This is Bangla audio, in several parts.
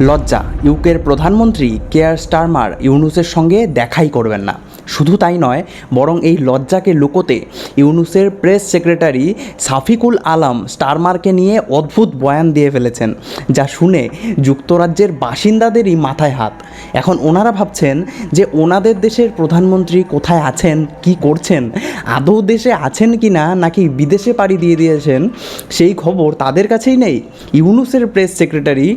লজ্জা ইউকের প্রধানমন্ত্রী কেয়ার স্টারমার ইউনুসের সঙ্গে দেখাই করবেন না। শুধু তাই নয়, বরং এই লজ্জাকে লুকোতে ইউনুসের প্রেস সেক্রেটারি সাফিকুল আলম স্টারমারকে নিয়ে অদ্ভুত বয়ান দিয়ে ফেলেছেন, যা শুনে যুক্তরাজ্যের বাসিন্দাদেরই মাথায় হাত। এখন ওনারা ভাবছেন যে ওনাদের দেশের প্রধানমন্ত্রী কোথায় আছেন, কি করছেন, আদৌ দেশে আছেন কি না নাকি বিদেশে পাড়ি দিয়ে দিয়েছেন, সেই খবর তাদের কাছেই নেই। ইউনুসের প্রেস সেক্রেটারি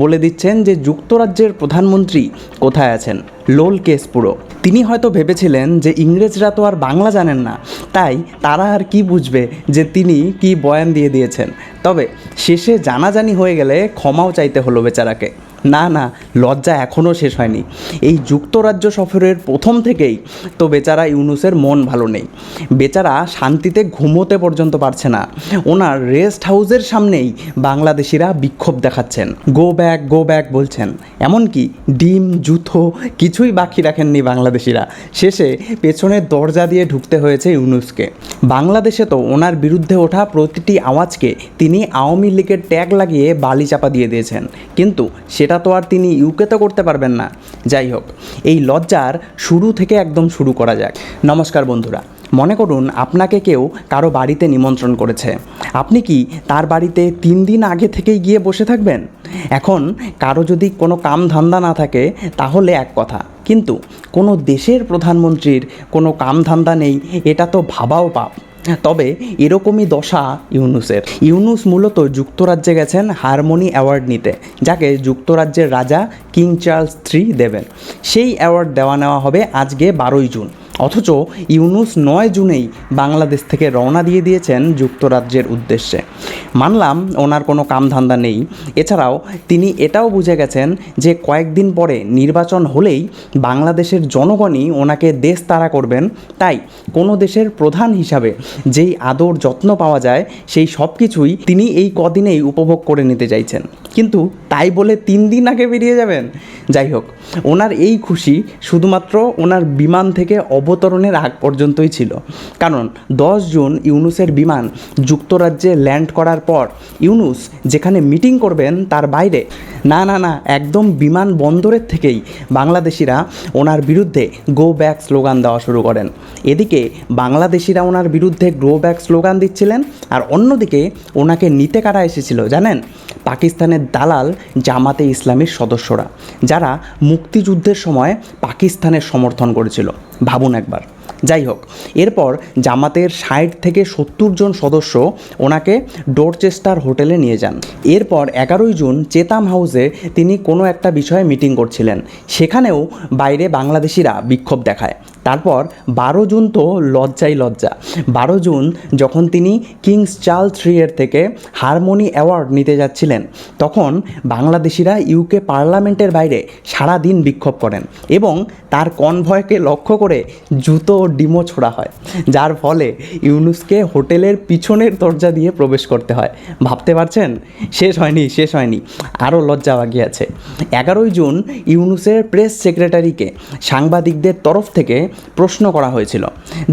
বলে দিচ্ছেন যে যুক্তরাজ্যের প্রধানমন্ত্রী কোথায় আছেন। লোল কেস পুরো। তিনি হয়তো ভেবেছিলেন যে ইংরেজরা তো আর বাংলা জানেন না, তাই তারা আর কি বুঝবে যে তিনি কি বয়ান দিয়ে দিয়েছেন। তবে শেষে জানাজানি হয়ে গেলে ক্ষমাও চাইতে হলো বেচারাকে। না না, লজ্জা এখনও শেষ হয়নি। এই যুক্তরাজ্য সফরের প্রথম থেকেই তো বেচারা ইউনুসের মন ভালো নেই। বেচারা শান্তিতে ঘুমোতে পর্যন্ত পারছে না। ওনার রেস্ট হাউসের সামনেই বাংলাদেশিরা বিক্ষোভ দেখাচ্ছেন। গো ব্যাক গো ব্যাক, বলছেন। এমনকি ডিম, জুতো কিছুই বাকি রাখেননি বাংলাদেশিরা। শেষে পেছনের দরজা দিয়ে ঢুকতে হয়েছে ইউনুসকে। বাংলাদেশে তো ওনার বিরুদ্ধে ওঠা প্রতিটি আওয়াজকে তিনি আওয়ামী লীগের ট্যাগ লাগিয়ে বালি চাপা দিয়ে দিয়েছেন। কিন্তু সেটা তো আর তিনি ইউকেতে করতে পারবেন না। যাই হোক, এই লজ্জার শুরু থেকে একদম শুরু করা যাক। নমস্কার বন্ধুরা, মনে করুন আপনাকে কেউ কারও বাড়িতে নিমন্ত্রণ করেছে। আপনি কি তার বাড়িতে তিন দিন আগে থেকেই গিয়ে বসে থাকবেন? এখন কারও যদি কোনো কাম ধান্দা না থাকে, তাহলে এক কথা, কিন্তু কোনো দেশের প্রধানমন্ত্রীর কোনো কাম ধান্দা নেই, এটা তো ভাবাও পাপ। তবে এরকমই দশা ইউনুসের। ইউনুস মূলত যুক্তরাজ্যে গেছেন হারমোনি অ্যাওয়ার্ড নিতে, যাকে যুক্তরাজ্যের রাজা কিং চার্লস থ্রি দেবেন। সেই অ্যাওয়ার্ড দেওয়া নেওয়া হবে আজকে বারোই জুন। অথচ ইউনুস নয় জুনেই বাংলাদেশ থেকে রওনা দিয়ে দিয়েছেন যুক্তরাজ্যের উদ্দেশ্যে। মানলাম ওনার কোনো কামধান্দা নেই। এছাড়াও তিনি এটাও বুঝে গেছেন যে কয়েকদিন পরে নির্বাচন হলেই বাংলাদেশের জনগণই ওনাকে দেশ তাড়া করবেন। তাই কোনো দেশের প্রধান হিসাবে যেই আদর যত্ন পাওয়া যায়, সেই সব কিছুই তিনি এই কদিনেই উপভোগ করে নিতে চাইছেন। কিন্তু তাই বলে তিন দিন আগে বেরিয়ে যাবেন? যাই হোক, ওনার এই খুশি শুধুমাত্র ওনার বিমান থেকে অবতরণের আগ পর্যন্তই ছিল। কারণ দশ জুন ইউনুসের বিমান যুক্তরাজ্যে ল্যান্ড করার পর ইউনুস যেখানে মিটিং করবেন তার বাইরে। না না না, একদম বিমান বন্দরের থেকেই বাংলাদেশিরা ওনার বিরুদ্ধে গো ব্যাক স্লোগান দেওয়া শুরু করেন। এদিকে বাংলাদেশিরা ওনার বিরুদ্ধে গ্রো ব্যাক স্লোগান দিচ্ছিলেন, আর অন্যদিকে ওনাকে নিতে কারা এসেছিল জানেন? পাকিস্তানের দালাল জামাতে ইসলামীর সদস্যরা যারা মুক্তিযুদ্ধের সময় পাকিস্তানের সমর্থন করেছিল। ভাবুন একবার। যাই হোক, এরপর জামাতের ষাট থেকে সত্তর জন সদস্য ওনাকে ডোরচেস্টার হোটেলে নিয়ে যান। এরপর এগারোই জুন চেতাম হাউসে তিনি কোনো একটা বিষয়ে মিটিং করছিলেন। সেখানেও বাইরে বাংলাদেশিরা বিক্ষোভ দেখায়। তারপর বারো জুন তো লজ্জাই লজ্জা। বারো জুন যখন তিনি কিংস চার্ল থ্রি এর থেকে হারমোনি অ্যাওয়ার্ড নিতে যাচ্ছিলেন, তখন বাংলাদেশিরা ইউকে পার্লামেন্টের বাইরে সারা দিন বিক্ষোভ করেন এবং তার কনভয়কে লক্ষ্য করে জুতো ও ডিমো ছোড়া হয়, যার ফলে ইউনুসকে হোটেলের পিছনের দরজা দিয়ে প্রবেশ করতে হয়। ভাবতে পারছেন? শেষ হয়নি শেষ হয়নি। আরও লজ্জা বাকি আছে। এগারোই জুন ইউনুসের প্রেস সেক্রেটারিকে সাংবাদিকদের তরফ থেকে প্রশ্ন করা হয়েছিল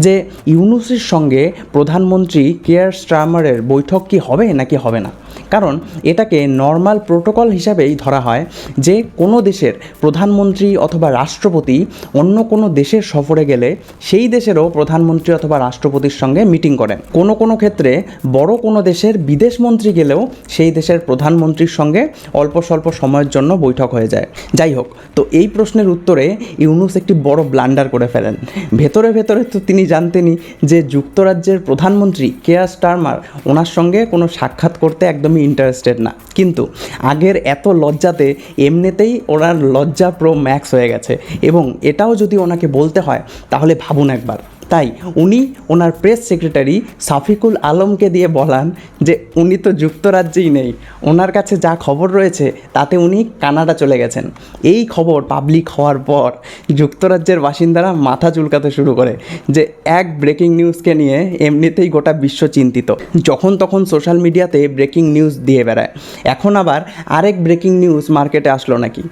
যে, ইউনুসের সঙ্গে প্রধানমন্ত্রী কেয়ার স্ট্রামারের বৈঠক কি হবে নাকি হবে না? কারণ এটাকে নর্মাল প্রোটোকল হিসাবেই ধরা হয় যে কোনো দেশের প্রধানমন্ত্রী অথবা রাষ্ট্রপতি অন্য কোনো দেশের সফরে গেলে সেই দেশেরও প্রধানমন্ত্রী অথবা রাষ্ট্রপতির সঙ্গে মিটিং করেন। কোনো কোনো ক্ষেত্রে বড় কোনো দেশের বিদেশ মন্ত্রী গেলেও সেই দেশের প্রধানমন্ত্রীর সঙ্গে অল্প স্বল্প সময়ের জন্য বৈঠক হয়ে যায়। যাই হোক, তো এই প্রশ্নের উত্তরে ইউনুস একটি বড় ব্লান্ডার করে ফেলেন। ভেতরে ভেতরে তো তিনি জানতেনই যে যুক্তরাজ্যের প্রধানমন্ত্রী কেয়ার স্টারমার ওনার সঙ্গে কোনো সাক্ষাৎ করতে একদমই ইন্টারেস্টেড না। কিন্তু আগের এত লজ্জাতে এমনিতেই ওনার লজ্জা প্রো ম্যাক্স হয়ে গেছে। এবং এটাও যদি ওনাকে বলতে হয়, তাহলে ভাবুন একবার। তাই উনি ওনার প্রেস সেক্রেটারি সাফিকুল আলমকে দিয়ে বলান যে উনি তো যুক্তরাজ্যেই নেই। ওনার কাছে যা খবর রয়েছে তাতে উনি কানাডা চলে গেছেন। এই খবর পাবলিক হওয়ার পর যুক্তরাজ্যের বাসিন্দারা মাথা চুলকাতে শুরু করে যে এক ব্রেকিং নিউজকে নিয়ে এমনিতেই গোটা বিশ্ব চিন্তিত। যখন তখন সোশ্যাল মিডিয়াতে ব্রেকিং নিউজ দিয়ে বেড়ায়। এখন আবার আরেক ব্রেকিং নিউজ মার্কেটে আসলো নাকি।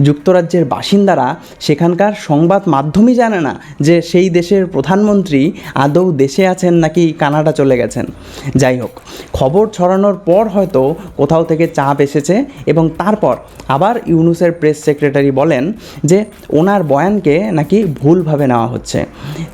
যুক্তরাজ্যের বাসিন্দারা সেখানকার সংবাদ মাধ্যমই জানে না যে সেই দেশের প্রধান প্রধানমন্ত্রী আদৌ দেশে আছেন নাকি কানাডা চলে গেছেন? যাই হোক, খবর ছড়ানোর পর হয়তো কোথাও থেকে চাপ এসেছে এবং তারপর আবার ইউনুসের প্রেস সেক্রেটারি বলেন যে ওনার বয়ানকে নাকি ভুলভাবে নেওয়া হচ্ছে।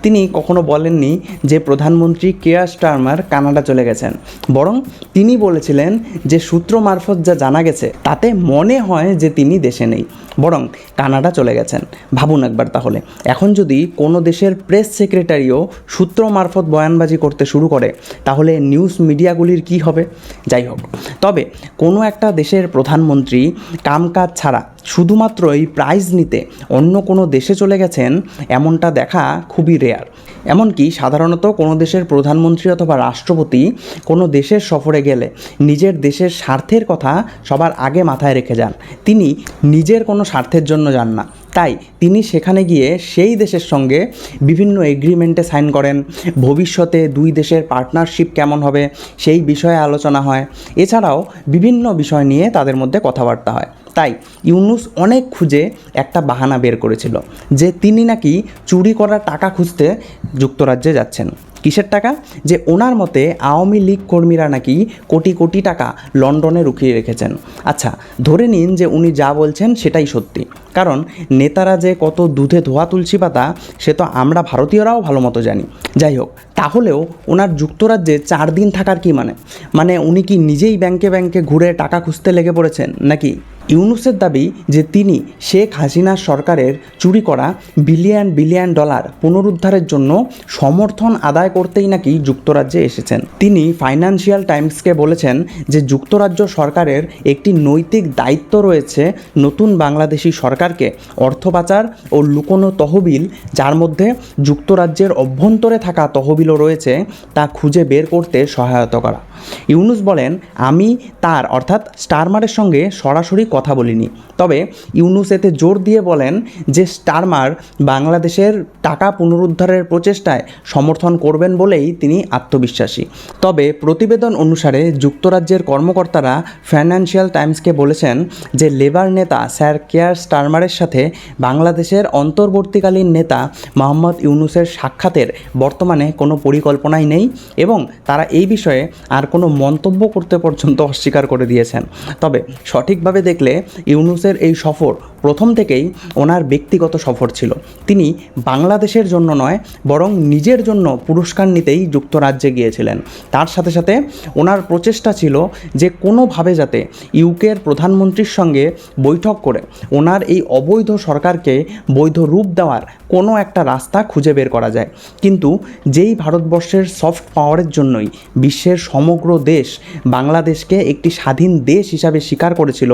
তিনি কখনো বলেননি যে প্রধানমন্ত্রী কেয়ার স্টার্মার কানাডা চলে গেছেন। বরং তিনি বলেছিলেন যে সূত্র মারফত যা জানা গেছে তাতে মনে হয় যে তিনি দেশে নেই, বরং কানাডা চলে গেছেন। ভাবুন একবার তাহলে। এখন যদি কোনো দেশের প্রেস সেক্রেটারিও সূত্র মারফত বয়ানবাজি করতে শুরু করে। তাহলে নিউজ মিডিয়াগুলির কি হবে? যাই হোক। তবে কোনো একটা দেশের প্রধানমন্ত্রী কামকাজ ছাড়া শুধুমাত্র এই প্রাইজ নিতে অন্য কোনো দেশে চলে গেছেন এমনটা দেখা খুবই রেয়ার এমনকি সাধারণত কোনো দেশের প্রধানমন্ত্রী অথবা রাষ্ট্রপতি কোনো দেশের সফরে গেলে নিজের দেশের স্বার্থের কথা সবার আগে মাথায় রেখে যান। তিনি নিজের কোনো স্বার্থের জন্য যান না। তাই তিনি সেখানে গিয়ে সেই দেশের সঙ্গে বিভিন্ন এগ্রিমেন্টে সাইন করেন। ভবিষ্যতে দুই দেশের পার্টনারশিপ কেমন হবে সেই বিষয়ে আলোচনা হয়। এছাড়াও বিভিন্ন বিষয় নিয়ে তাদের মধ্যে কথাবার্তা হয়। তাই ইউনুস অনেক খুঁজে একটা বাহানা বের করেছিল যে তিনি নাকি চুরি করা টাকা খুঁজতে যুক্তরাজ্যে যাচ্ছেন। কিসের টাকা? যে ওনার মতে আওয়ামী লীগ কর্মীরা নাকি কোটি কোটি টাকা লন্ডনে রুখিয়ে রেখেছেন। আচ্ছা ধরে নিন যে উনি যা বলছেন সেটাই সত্যি। কারণ নেতারা যে কত দুধে ধোয়া তুলসী পাতা, সে তো আমরা ভারতীয়রাও ভালো মতো জানি। যাই হোক, তাহলেও ওনার যুক্তরাজ্যে চার দিন থাকার কি মানে? মানে উনি কি নিজেই ব্যাংকে ব্যাংকে ঘুরে টাকা খুঁজতে লেগে পড়েছেন? নাকি ইউনুসের দাবি যে তিনি শেখ হাসিনার সরকারের চুরি করা বিলিয়ন বিলিয়ন ডলার পুনরুদ্ধারের জন্য সমর্থন আদায় করতেই নাকি যুক্তরাজ্যে এসেছেন? তিনি ফাইন্যান্সিয়াল টাইমসকে বলেছেন যে যুক্তরাজ্য সরকারের একটি নৈতিক দায়িত্ব রয়েছে নতুন বাংলাদেশি সরকারকে অর্থ পাচার ও লুকোনো তহবিল, যার মধ্যে যুক্তরাজ্যের অভ্যন্তরে থাকা তহবিলও রয়েছে, তা খুঁজে বের করতে সহায়তা করা। ইউনুস বলেন, আমি তার, অর্থাৎ স্টারমারের সঙ্গে সরাসরি কথা বলিনি। তবে ইউনুস এতে জোর দিয়ে বলেন যে স্টারমার বাংলাদেশের টাকা পুনরুদ্ধারের প্রচেষ্টায় সমর্থন করবেন বলেই তিনি আত্মবিশ্বাসী। তবে প্রতিবেদন অনুসারে যুক্তরাজ্যের কর্মকর্তারা ফাইন্যান্সিয়াল টাইমসকে বলেছেন যে লেবার নেতা স্যার কেয়ার স্টারমারের সাথে বাংলাদেশের অন্তর্বর্তীকালীন নেতা মোহাম্মদ ইউনুসের সাক্ষাতের বর্তমানে কোনো পরিকল্পনাই নেই এবং তারা এই বিষয়ে আর কোনো মন্তব্য করতে পর্যন্ত অস্বীকার করে দিয়েছেন। তবে সঠিকভাবে দেখলে ইউনুসের এই সফর প্রথম থেকেই ওনার ব্যক্তিগত সফর ছিল। তিনি বাংলাদেশের জন্য নয়, বরং নিজের জন্য পুরস্কার নিতেই যুক্তরাজ্যে গিয়েছিলেন। তার সাথে সাথে ওনার প্রচেষ্টা ছিল যে কোনোভাবে যাতে ইউকের প্রধানমন্ত্রীর সঙ্গে বৈঠক করে ওনার এই অবৈধ সরকারকে বৈধ রূপ দেওয়ার কোনো একটা রাস্তা খুঁজে বের করা যায়। কিন্তু যেই ভারতবর্ষের সফট পাওয়ারের জন্যই বিশ্বের সমগ্র দেশ বাংলাদেশকে একটি স্বাধীন দেশ হিসাবে স্বীকার করেছিল,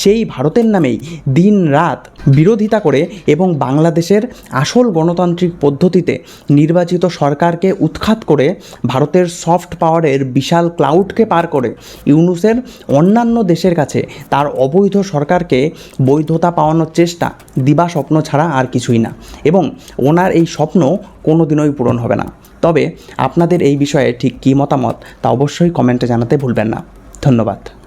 সেই ভারতের নামেই দিন রাত বিরোধিতা করে এবং বাংলাদেশের আসল গণতান্ত্রিক পদ্ধতিতে নির্বাচিত সরকারকে উৎখাত করে ভারতের সফট পাওয়ারের বিশাল ক্লাউডকে পার করে ইউনুসের অন্যান্য দেশের কাছে তার অবৈধ সরকারকে বৈধতা পাওয়ানোর চেষ্টা দিবা স্বপ্ন ছাড়া আর কিছুই না এবং ওনার এই স্বপ্ন কোনো দিনই পূরণ হবে না। তবে আপনাদের এই বিষয়ে ঠিক কী মতামত তা অবশ্যই কমেন্টে জানাতে ভুলবেন না। ধন্যবাদ।